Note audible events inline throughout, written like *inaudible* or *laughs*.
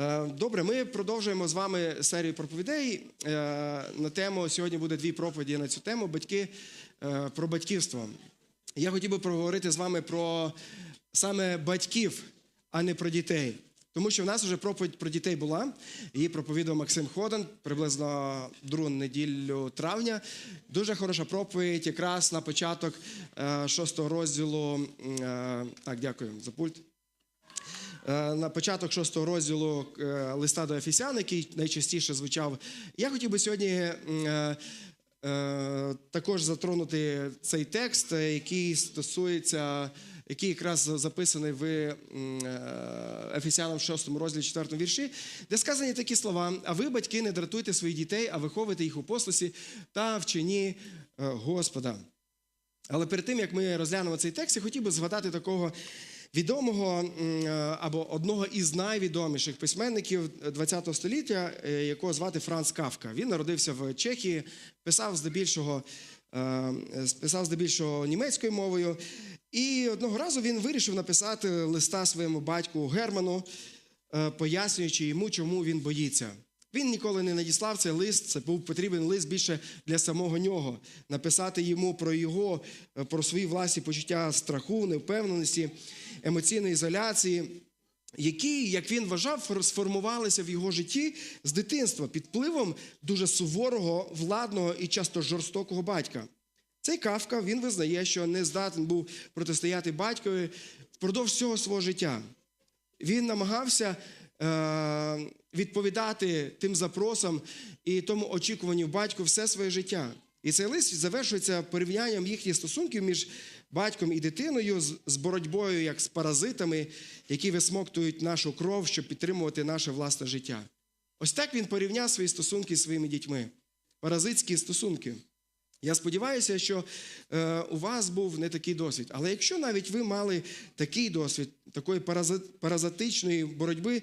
Е, Добре, ми продовжуємо з вами серію проповідей. Е, На тему сьогодні буде дві проповіді на цю тему батьки е, про батьківство. Я хотів би проговорити з вами про саме батьків, а не про дітей. Тому що в нас вже проповідь про дітей була. Її проповідав Максим Ходен приблизно другу неділю травня. Дуже хороша проповідь, якраз на початок шостого розділу. Так, дякую за пульт. Е, на початок шостого розділу е, листа до Ефесян, який найчастіше звучав. Я хотів би сьогодні е, також затронути цей текст, який стосується, який якраз записаний в Ефесянам 6 розділі 4 вірші, де сказані такі слова: А ви, батьки, не дратуйте своїх дітей, а виховуйте їх у послусі та вчені е, Господа. Але перед тим, як ми розглянемо цей текст, я хотів би згадати такого відомого е, або одного із найвідоміших письменників ХХ століття, е, якого звати Франц Кавка. Він народився в Чехії, писав здебільшого, е, писав здебільшого німецькою мовою. І одного разу він вирішив написати листа своєму батьку Герману, пояснюючи йому, чому він боїться. Він ніколи не надіслав цей лист. Це був потрібен лист більше для самого нього, написати йому про його, е, про свої власні почуття страху, невпевненості, емоційної ізоляції, які, як він вважав, сформувалися в його житті з дитинства під впливом дуже суворого, владного і часто жорстокого батька. Цей Кавка він визнає, що не здатен був протистояти батькові впродовж всього свого життя. Він намагався відповідати тим запросам і тому очікуванню батьку все своє життя. І цей лист завершується порівнянням їхніх стосунків між батьком і дитиною з боротьбою як з паразитами, які висмоктують нашу кров, щоб підтримувати наше власне життя. Ось так він порівняв свої стосунки з своїми дітьми. Паразитські стосунки. Я сподіваюся, що е, у вас був не такий досвід. Але якщо навіть ви мали такий досвід, такої парази- паразитичної боротьби,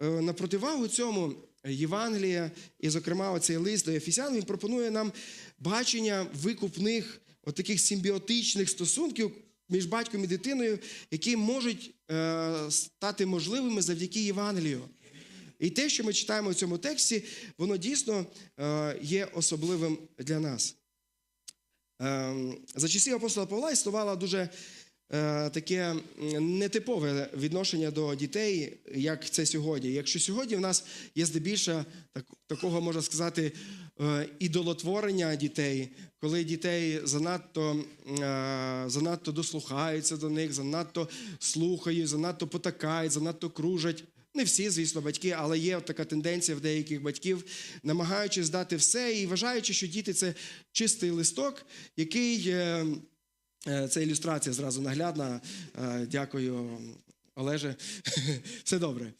е, на противагу цьому Євангелія, і, зокрема, оцей лист до Ефесян, він пропонує нам бачення викупних, от таких симбіотичних стосунків між батьком і дитиною, які можуть е, стати можливими завдяки Євангелію. І те, що ми читаємо в цьому тексті, воно дійсно е, є особливим для нас. Ем, За часів апостола Павла існувало дуже е, таке нетипове відношення до дітей, як це сьогодні. Якщо сьогодні в нас є здебільше так, такого, можна сказати, е, ідолотворення дітей, коли дітей занадто, е, занадто дослухаються до них, занадто слухають, занадто потакають, занадто кружать. Не всі, звісно, батьки, але є така тенденція в деяких батьків, намагаючись здати все і вважаючи, що діти це чистий листок, який е, е, це ілюстрація зразу наглядна. Е, Дякую, Олеже. *laughs* Все добре.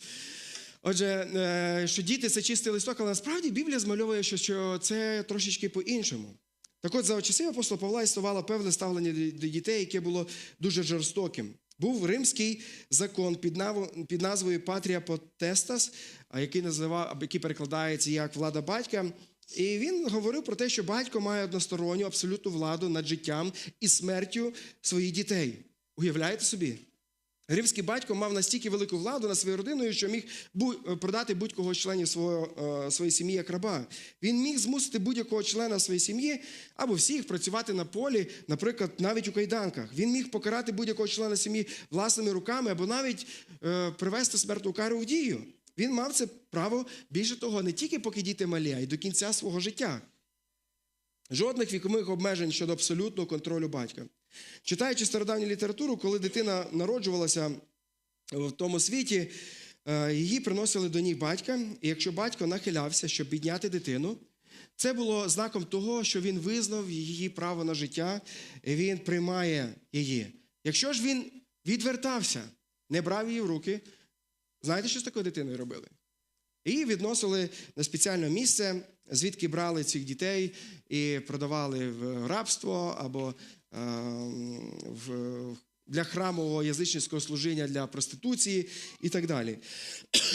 Отже, е, що діти це чистий листок, але насправді Біблія змальовує, що це трошечки по-іншому. Так от, за часів апостола Павла існувало певне ставлення до дітей, яке було дуже жорстоким. Був римський закон під назвою Патрія Потестас, який називав, який перекладається як влада батька. І він говорив про те, що батько має односторонню абсолютну владу над життям і смертю своїх дітей. Уявляєте собі? Римський батько мав настільки велику владу над своєю родиною, що міг продати будь-кого з членів свого, е, своєї сім'ї як раба. Він міг змусити будь-якого члена своєї сім'ї або всіх працювати на полі, наприклад, навіть у кайданках. Він міг покарати будь-якого члена сім'ї власними руками або навіть е, привести смертну кару в дію. Він мав це право більше того, не тільки поки діти малі, а й до кінця свого життя. Жодних вікових обмежень щодо абсолютного контролю батька. Читаючи стародавню літературу, коли дитина народжувалася в тому світі, е, її приносили до ніг батька, і якщо батько нахилявся, щоб підняти дитину, це було знаком того, що він визнав її право на життя, і він приймає її. Якщо ж він відвертався, не брав її в руки, знаєте, що з такою дитиною робили? Її відносили на спеціальне місце, звідки брали цих дітей і продавали в рабство або для храмового язичницького служіння для проституції і так далі.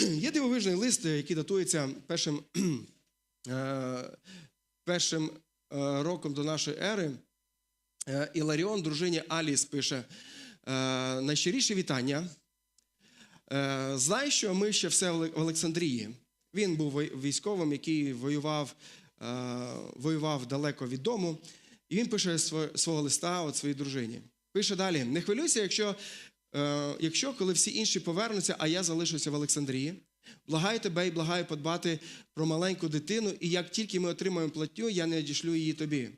*clears throat* Є дивовижний лист, який датується першим, *clears throat* е, першим е, роком до нашої ери. Е, Іларіон, дружині Аліс, пише: е, найщиріше вітання. Е, знай, що ми ще все в Олександрії. Він був військовим, який воював, е, воював далеко від дому. І він пише свого листа от своїй дружині. Пише далі: не хвилюйся, якщо, е, якщо коли всі інші повернуться, а я залишуся в Олександрії. Благаю тебе і благаю подбати про маленьку дитину, і як тільки ми отримаємо платню, я не одішлю її тобі.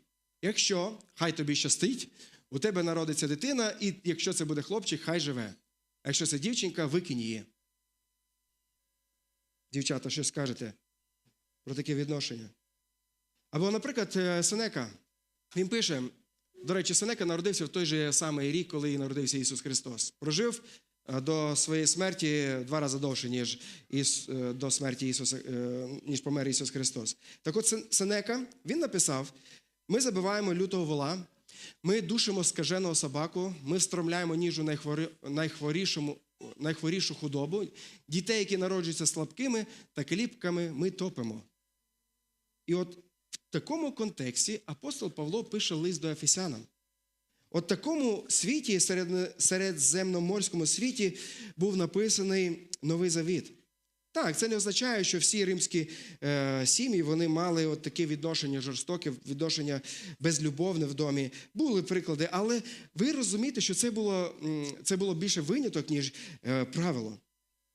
Якщо, хай тобі щастить, у тебе народиться дитина, і якщо це буде хлопчик, хай живе. А якщо це дівчинка, викинь її. Дівчата, що скажете про таке відношення? Або, наприклад, е, Сенека. Він пише: до речі, Сенека народився в той же самий рік, коли і народився Ісус Христос. Прожив е, до своєї смерті два рази довше, ніж е, до смерті Ісуса, е, ніж помер Ісус Христос. Так от Сенека він написав: ми забиваємо лютого вола, ми душимо скаженого собаку, ми встромляємо ніж у найхворі, найхворішому, найхворішу худобу, дітей, які народжуються слабкими та кліпками, ми топимо. І от в такому контексті апостол Павло пише лист до Ефесянам. От такому світі, серед, середземноморському світі, був написаний Новий Завіт. Так, це не означає, що всі римські е, сім'ї вони мали от таке відношення жорстоке, відношення безлюбовне в домі. Були приклади, але ви розумієте, що це було, це було більше виняток, ніж е, правило.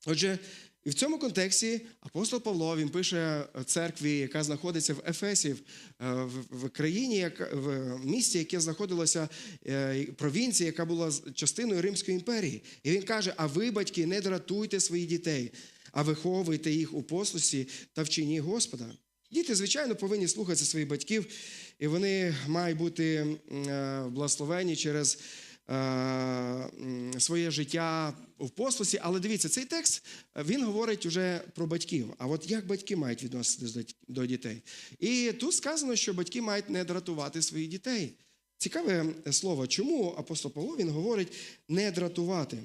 Отже, і в цьому контексті апостол Павло він пише церкві, яка знаходиться в Ефесі, в, е, в- країні, яка- в місті, яке знаходилося е, провінції, яка була частиною Римської імперії. І він каже: А ви, батьки, не дратуйте своїх дітей, а виховуйте їх у послусі та вчині Господа. Діти, звичайно, повинні слухатися своїх батьків, і вони мають бути е, благословені через своє життя в послусі. Але дивіться, цей текст е, він говорить уже про батьків. А от як батьки мають відноситись до, дітей? І тут сказано, що батьки мають не дратувати своїх дітей. Цікаве слово, чому апостол Павло він говорить не дратувати.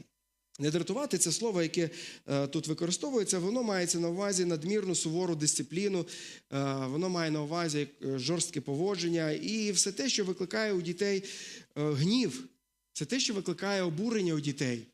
Не дратувати це слово, яке е, тут використовується, воно мається на увазі надмірну сувору дисципліну, е, воно має на увазі е, жорстке поводження і все те, що викликає у дітей е, гнів, це те, що викликає обурення у дітей.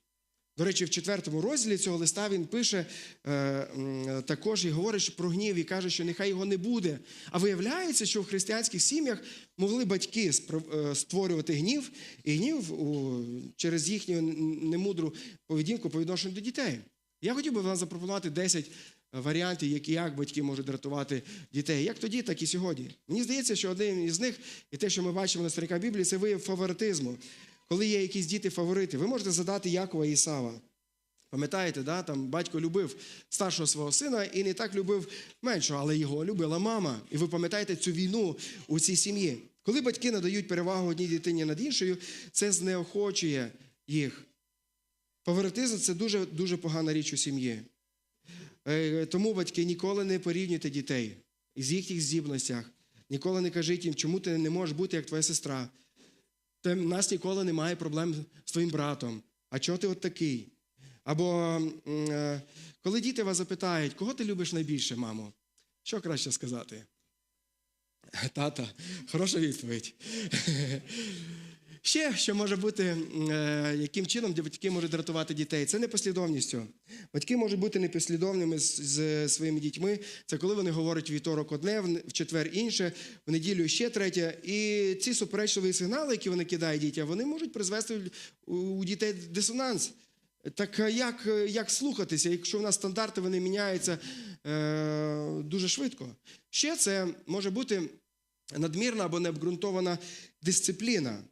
До речі, в четвертому розділі цього листа він пише е, також і говорить про гнів і каже, що нехай його не буде. А виявляється, що в християнських сім'ях могли батьки е, створювати гнів, і гнів у, через їхню немудру поведінку по відношенню до дітей. Я хотів би вам запропонувати 10 варіантів, які як батьки можуть дратувати дітей, як тоді, так і сьогодні. Мені здається, що один із них, і те, що ми бачимо на сторінках Біблії, це вияв фаворитизму. Коли є якісь діти-фаворити, ви можете задати Якова і Ісава. Пам'ятаєте, да? там батько любив старшого свого сина і не так любив меншого, але його любила мама. І ви пам'ятаєте цю війну у цій сім'ї. Коли батьки надають перевагу одній дитині над іншою, це знеохочує їх. Фаворитизм це дуже, дуже погана річ у сім'ї. Е, Тому батьки ніколи не порівнюйте дітей із їхніх здібностях. Ніколи не кажіть їм, чому ти не можеш бути як твоя сестра. Та в нас ніколи немає проблем з твоїм братом. А чого ти от такий? Або е, коли діти вас запитають, кого ти любиш найбільше, мамо? Що краще сказати? Тата, хороша відповідь. Ще що може бути, е, яким чином батьки можуть дратувати дітей? Це непослідовністю. Батьки можуть бути непослідовними з, з своїми дітьми. Це коли вони говорять вівторок одне, в четвер інше, в неділю ще третє. І ці суперечливі сигнали, які вони кидають дітям, вони можуть призвести у- дітей дисонанс. Так як, як слухатися, якщо в нас стандарти вони міняються е, дуже швидко? Ще це може бути надмірна або необґрунтована дисципліна.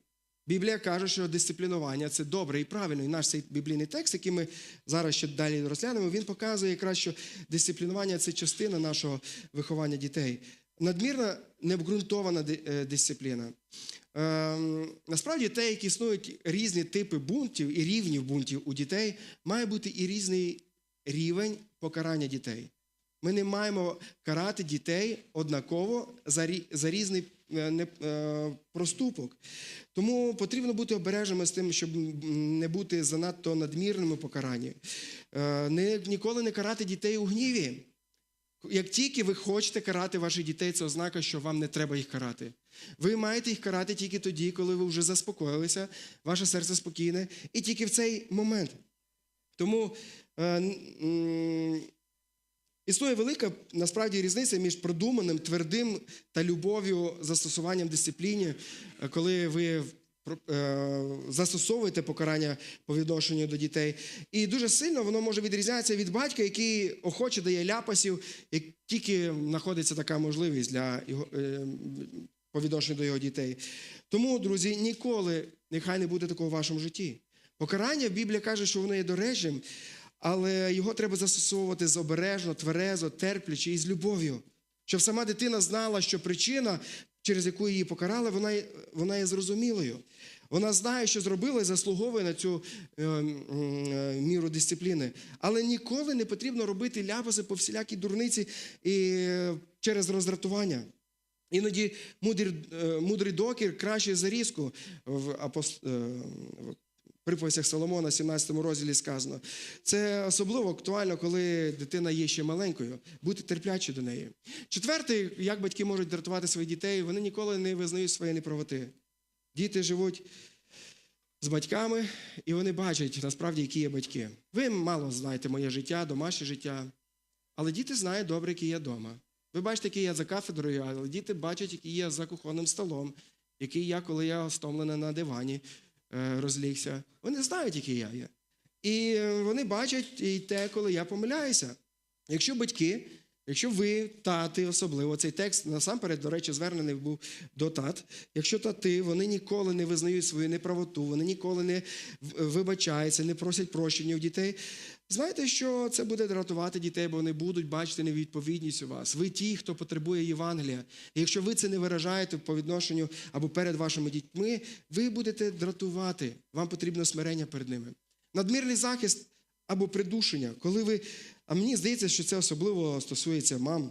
Біблія каже, що дисциплінування це добре і правильно. І наш цей біблійний текст, який ми зараз ще далі розглянемо, він показує якраз, що дисциплінування це частина нашого виховання дітей. Надмірна необґрунтована е, дисципліна. Ем, насправді, те, як існують різні типи бунтів і рівнів бунтів у дітей, має бути і різний рівень покарання дітей. Ми не маємо карати дітей однаково за, різний е, е, проступок. Тому потрібно бути обережними з тим, щоб не бути занадто надмірними покаранні. Е, ніколи не карати дітей у гніві. Як тільки ви хочете карати ваших дітей, це ознака, що вам не треба їх карати. Ви маєте їх карати тільки тоді, коли ви вже заспокоїлися, ваше серце спокійне, і тільки в цей момент. Тому е, існує велика насправді різниця між продуманим, твердим та любов'ю застосуванням дисципліни, е, коли ви е, застосовуєте покарання по відношенню до дітей. І дуже сильно воно може відрізнятися від батька, який охоче дає ляпасів, як тільки знаходиться така можливість для його, е, по відношенню до його дітей. Тому, друзі, ніколи нехай не буде такого в вашому житті. Покарання Біблія каже, що воно є доречним, але його треба застосовувати з обережно, тверезо, терпляче і з любов'ю. Щоб сама дитина знала, що причина, через яку її покарали, вона, вона є зрозумілою. Вона знає, що зробила і заслуговує на цю е, е, міру дисципліни. Але ніколи не потрібно робити ляпаси по всілякій дурниці і е, через роздратування. Іноді е, мудрий докір краще за різку в, апост... приповістях Соломона, 17 розділі сказано. Це особливо актуально, коли дитина є ще маленькою. Бути терплячі до неї. Четвертий, як батьки можуть дратувати своїх дітей, вони ніколи не визнають своєї неправоти. Діти живуть з батьками, і вони бачать насправді, які є батьки. Ви мало знаєте моє життя, домашнє життя, але діти знають добре, які я вдома. Ви бачите, який я за кафедрою, але діти бачать, який я за кухонним столом, який я, коли я стомлений на дивані розлігся. Вони знають, який я є. І е, вони бачать і те, коли я помиляюся. Якщо батьки, якщо ви, тати, особливо, цей текст насамперед, до речі, звернений був до тат. Якщо тати, вони ніколи не визнають свою неправоту, вони ніколи не вибачаються, не просять прощення у дітей. Знаєте, що це буде дратувати дітей, бо вони будуть бачити невідповідність у вас. Ви ті, хто потребує Євангелія. І якщо ви це не виражаєте по відношенню або перед вашими дітьми, ви будете дратувати. Вам потрібно смирення перед ними. Надмірний захист або придушення, коли ви. А мені здається, що це особливо стосується мам.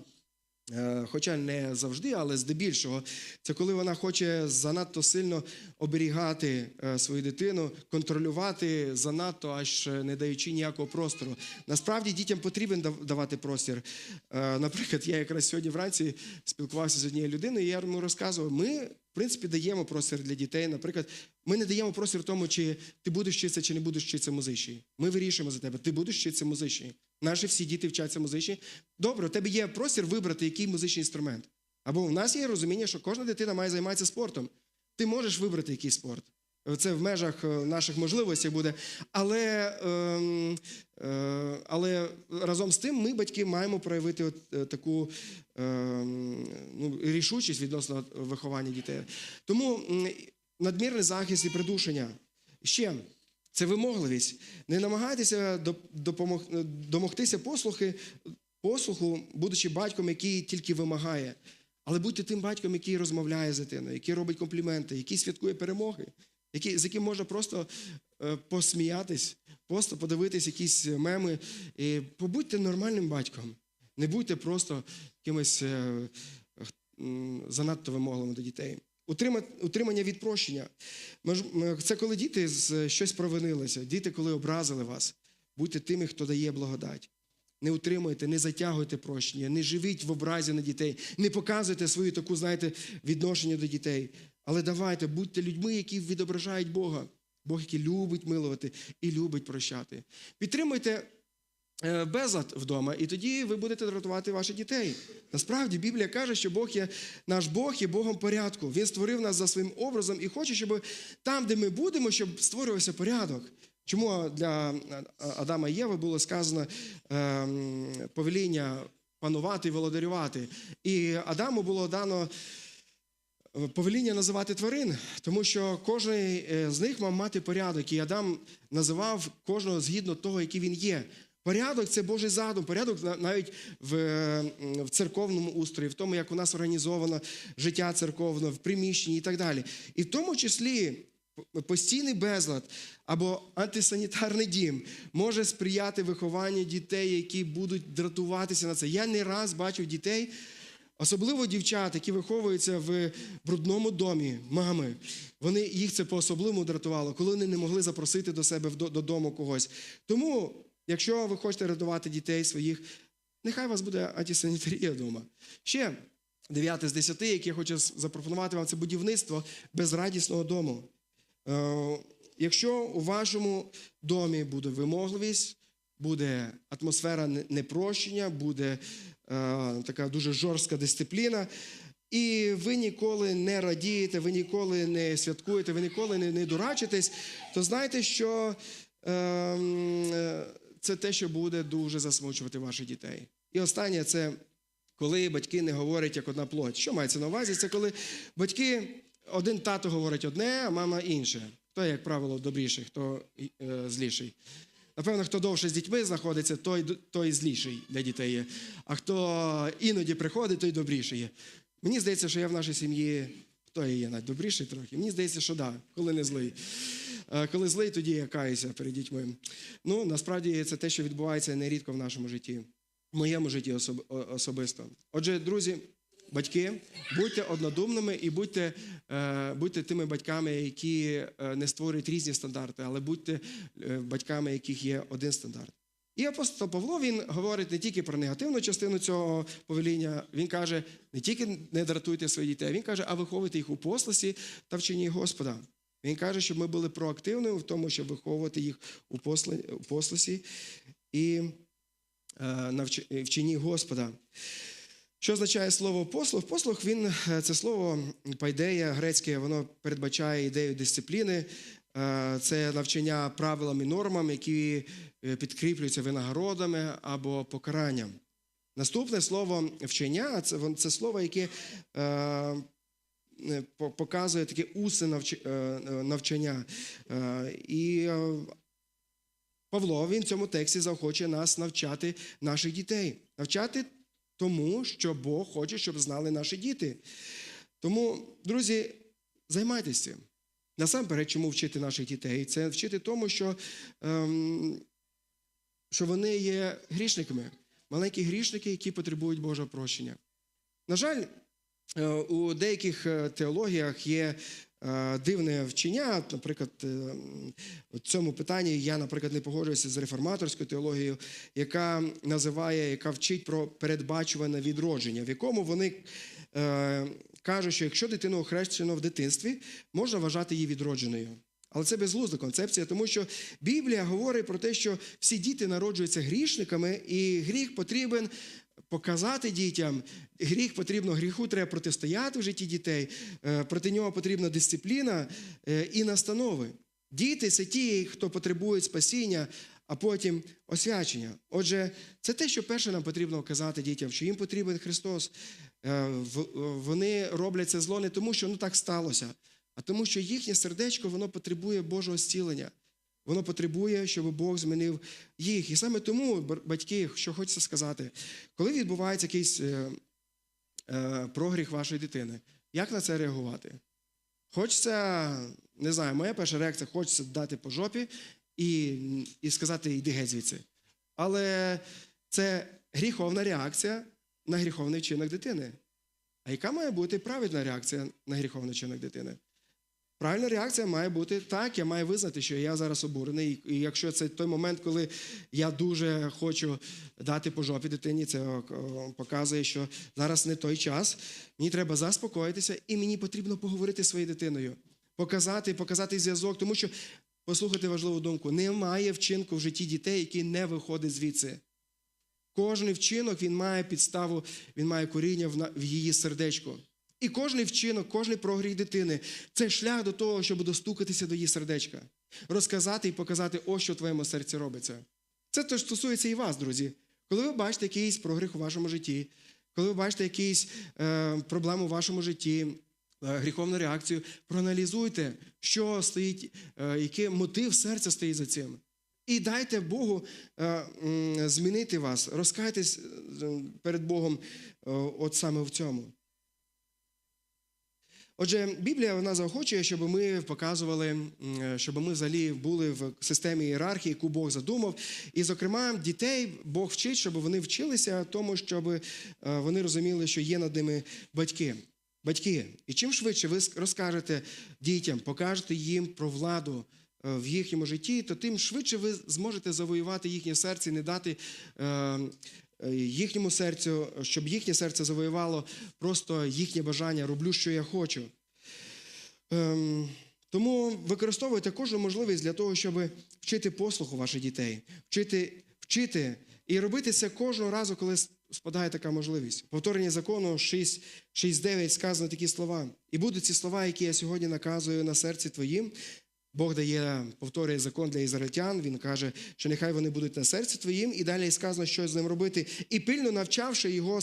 Е, Хоча не завжди, але здебільшого, це коли вона хоче занадто сильно оберігати е, свою дитину, контролювати занадто, аж не даючи ніякого простору. Насправді дітям потрібен дав- давати простір. Е, Наприклад, я якраз сьогодні вранці спілкувався з однією людиною, і я йому розказував, ми, в принципі, даємо простір для дітей. Наприклад, ми не даємо простір тому, чи ти будеш вчитися, чи не будеш вчитися музичі. Ми вирішуємо за тебе, ти будеш вчитися музичі. Наші всі діти вчаться музичні. Добре, у тебе є простір вибрати, який музичний інструмент. Або в нас є розуміння, що кожна дитина має займатися спортом. Ти можеш вибрати який спорт. Це в межах е, наших можливостей буде. Але, ем, е, але разом з тим ми, батьки, маємо проявити от, е, таку ем, ну, рішучість відносно виховання дітей. Тому надмірний захист і придушення. Ще це вимогливість. Не намагайтеся допомог- домогтися послухи, послуху, будучи батьком, який тільки вимагає. Але будьте тим батьком, який розмовляє з дитиною, який робить компліменти, який святкує перемоги, який, з яким можна просто е, посміятись, просто подивитись якісь меми. І побудьте нормальним батьком. Не будьте просто якимось е, занадто вимогливим до дітей. Утримання від прощення. Це коли діти щось провинилися, діти, коли образили вас. Будьте тими, хто дає благодать. Не утримуйте, не затягуйте прощення, не живіть в образі на дітей, не показуйте свою таку, знаєте, відношення до дітей. Але давайте, будьте людьми, які відображають Бога. Бог, який любить милувати і любить прощати. Підтримуйте е, безлад вдома, і тоді ви будете дратувати ваших дітей. Насправді Біблія каже, що Бог є наш Бог є Богом порядку. Він створив нас за своїм образом і хоче, щоб там, де ми будемо, щоб створювався порядок. Чому для Адама і Єви було сказано ем, повеління панувати і володарювати? І Адаму було дано е, повеління називати тварин, тому що кожен е, з них мав мати порядок, і Адам називав кожного згідно того, який він є. Порядок це Божий задум, порядок на- навіть в, е, в церковному устрої, в тому, як у нас організовано життя церковне, в приміщенні і так далі. І в тому числі постійний безлад або антисанітарний дім може сприяти вихованню дітей, які будуть дратуватися на це. Я не раз бачив дітей, Особливо дівчат, які виховуються в брудному домі, мами. Вони їх це по-особливому дратувало, коли вони не могли запросити до себе додому когось. Тому, якщо ви хочете рятувати дітей своїх, нехай у вас буде антисанітарія вдома. Ще дев'яте з десяти, яке я хочу запропонувати вам, це будівництво безрадісного дому. Е, Якщо у вашому домі буде вимогливість, буде атмосфера непрощення, буде така дуже жорстка дисципліна. І ви ніколи не радієте, ви ніколи не святкуєте, ви ніколи не, не дурачитесь, то знайте, що ем, е, це те, що буде дуже засмучувати ваших дітей. І останнє це коли батьки не говорять як одна плоть. Що мається на увазі? Це коли батьки, один тато говорить одне, а мама інше. Хто, як правило, добріший, хто е, зліший. Напевно, хто довше з дітьми знаходиться, той, той зліший для дітей є. А хто іноді приходить, той добріший є. Мені здається, що я в нашій сім'ї хто є найдобріший трохи. Мені здається, що да, коли не злий. Е, Коли злий, тоді я каюся перед дітьми. Ну, насправді, це те, що відбувається нерідко в нашому житті, в моєму житті особ- особисто. Отже, друзі, батьки, будьте однодумними і будьте, е, будьте тими батьками, які е, не створюють різні стандарти, але будьте е, батьками, яких є один стандарт. І апостол Павло він говорить не тільки про негативну частину цього повеління. Він каже, не тільки не дратуйте своїх дітей, він каже, а виховуйте їх у посласі та вченні Господа. Він каже, щоб ми були проактивними в тому, щоб виховувати їх у посласі і вченні Господа. Що означає слово послух? Послух він е, це слово пайдея грецьке, воно передбачає ідею дисципліни. Е, Це навчання правилам і нормам, які е, підкріплюються винагородами або покаранням. Наступне слово вчення це, це слово, яке показує таке усне навч- е, е, навчання. І Павло він в цьому тексті заохочує нас навчати наших дітей, навчати тому, що Бог хоче, щоб знали наші діти. Тому, друзі, займайтеся. Насамперед, чому вчити наших дітей? Це вчити тому, що, ем, що вони є грішниками, маленькі грішники, які потребують Божого прощення. На жаль, у деяких е, теологіях є е, дивне вчення. Наприклад, е, в цьому питанні я, наприклад, не погоджуюся з реформаторською теологією, яка називає, яка вчить про передбачуване відродження, в якому вони е, кажуть, що якщо дитину охрещено в дитинстві, можна вважати її відродженою. Але це безглузда концепція, тому що Біблія говорить про те, що всі діти народжуються грішниками, і гріх потрібен показати дітям. Гріх потрібно, гріху треба протистояти в житті дітей. е, Проти нього потрібна дисципліна е, і настанови. Діти це ті, хто потребують спасіння, а потім освячення. Отже, це те, що перше нам потрібно казати дітям, що їм потрібен Христос. Е, Вони роблять це зло не тому, що ну так сталося, а тому, що їхнє сердечко воно потребує Божого зцілення. Воно потребує, щоб Бог змінив їх. І саме тому, батьки, що хочеться сказати, коли відбувається якийсь е, е, прогріх вашої дитини, як на це реагувати? Хочеться, не знаю, моя перша реакція хочеться дати по жопі і, і сказати, йди геть звідси. Але це гріховна реакція на гріховний вчинок дитини. А яка має бути правильна реакція на гріховний вчинок дитини? Правильна реакція має бути так, я маю визнати, що я зараз обурений. І якщо це той момент, коли я дуже хочу дати по жопі дитині, це о, показує, що зараз не той час. Мені треба заспокоїтися, і мені потрібно поговорити зі своєю дитиною, показати, показати зв'язок, тому що послухайте важливу думку: немає вчинку в житті дітей, який не виходить звідси. Кожний вчинок він має підставу, він має коріння в її сердечко. І кожний вчинок, кожний прогріх дитини це шлях до того, щоб достукатися до її сердечка, розказати і показати, ось що в твоєму серці робиться. Це теж стосується і вас, друзі. Коли ви бачите якийсь прогріх у вашому житті, коли ви бачите якісь е, проблеми у вашому житті, е, гріховну реакцію, проаналізуйте, що стоїть, е, який мотив серця стоїть за цим. І дайте Богу е, змінити вас, розкайтесь е, перед Богом е, от саме в цьому. Отже, Біблія вона заохочує, щоб ми показували, щоб ми взагалі були в системі ієрархії, яку Бог задумав. І, зокрема, дітей Бог вчить, щоб вони вчилися тому, щоб е, вони розуміли, що є над ними батьки. Батьки, і чим швидше ви розкажете дітям, покажете їм про владу е, в їхньому житті, то тим швидше ви зможете завоювати їхнє серце і не дати е, е, їхньому серцю, щоб їхнє серце завоювало просто їхнє бажання роблю, що я хочу. Ем, тому використовуйте кожну можливість для того, щоб вчити послуху ваших дітей, вчити, вчити і робити це кожного разу, коли спадає така можливість. Повторення закону 6, 6.9 сказано такі слова. І будуть ці слова, які я сьогодні наказую на серці твоїм. Бог дає, повторює закон для ізраїльтян. Він каже, що нехай вони будуть на серці твоїм, і далі сказано, що з ним робити. І пильно навчавши його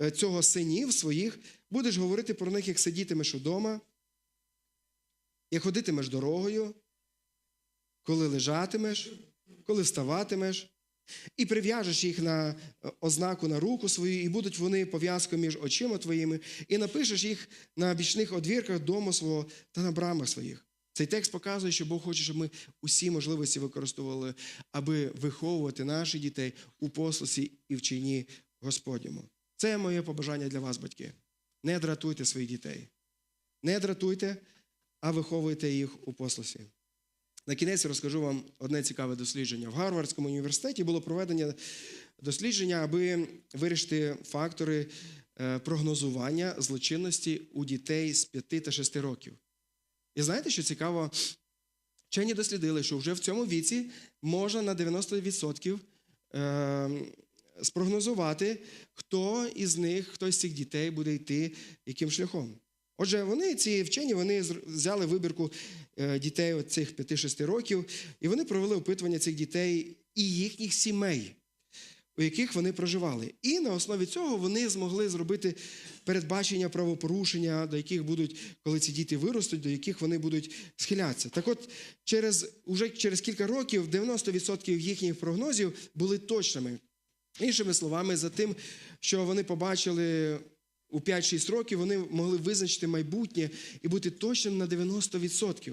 е, цього синів своїх, будеш говорити про них, як сидітимеш удома, як ходитимеш дорогою, коли лежатимеш, коли вставатимеш, і прив'яжеш їх на е, ознаку на руку свою, і будуть вони пов'язкою між очима твоїми, і напишеш їх на бічних одвірках дому свого та на брамах своїх. Цей текст показує, що Бог хоче, щоб ми усі можливості використовували, аби виховувати наших дітей у послусі і вчині Господньому. Це моє побажання для вас, батьки. Не дратуйте своїх дітей. Не дратуйте, а виховуйте їх у послусі. На кінець розкажу вам одне цікаве дослідження. В Гарвардському університеті було проведення дослідження, аби вирішити фактори е, прогнозування злочинності у дітей з 5 та 6 років. І знаєте, що цікаво? Вчені дослідили, що вже в цьому віці можна на 90% е, спрогнозувати, хто із них, хто з цих дітей буде йти яким шляхом. Отже, вони, ці вчені, вони взяли вибірку е, дітей цих 5-6 років, і вони провели опитування цих дітей і їхніх сімей, у яких вони проживали. І на основі цього вони змогли зробити передбачення правопорушення, до яких будуть, коли ці діти виростуть, до яких вони будуть схилятися. Так от, через, уже через кілька років 90% їхніх прогнозів були точними. Іншими словами, за тим, що вони побачили у 5-6 років, вони могли визначити майбутнє і бути точним на 90%.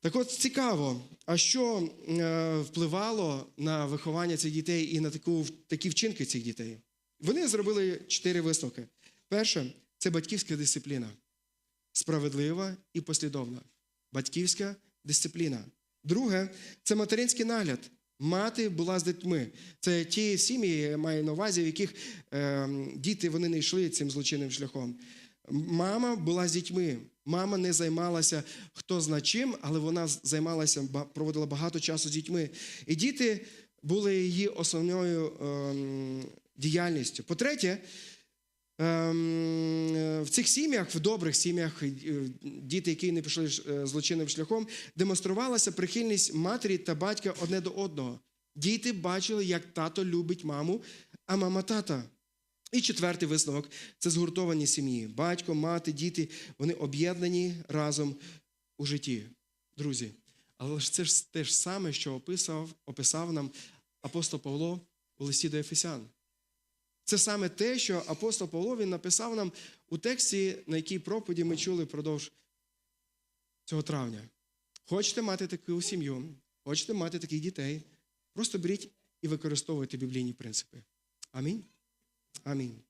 Так от цікаво, а що е, впливало на виховання цих дітей і на таку, такі вчинки цих дітей? Вони зробили чотири висновки. Перше це батьківська дисципліна. Справедлива і послідовна. Батьківська дисципліна. Друге це материнський нагляд. Мати була з дітьми. Це ті сім'ї, я маю на увазі, в яких е, діти вони не йшли цим злочинним шляхом. Мама була з дітьми. Мама не займалася хто зна чим, але вона займалася, проводила багато часу з дітьми. І діти були її основною ем, діяльністю. По-третє, ем, в цих сім'ях, в добрих сім'ях, е, діти, які не пішли е, злочинним шляхом, демонструвалася прихильність матері та батька одне до одного. Діти бачили, як тато любить маму, а мама тата. І четвертий висновок це згуртовані сім'ї. Батько, мати, діти вони об'єднані разом у житті. Друзі, але це ж те ж саме, що описав, описав нам апостол Павло у листі до Ефесян. Це саме те, що апостол Павло він написав нам у тексті, на якій проповіді ми чули впродовж цього травня. Хочете мати таку сім'ю, хочете мати таких дітей, просто беріть і використовуйте біблійні принципи. Амінь. Амінь.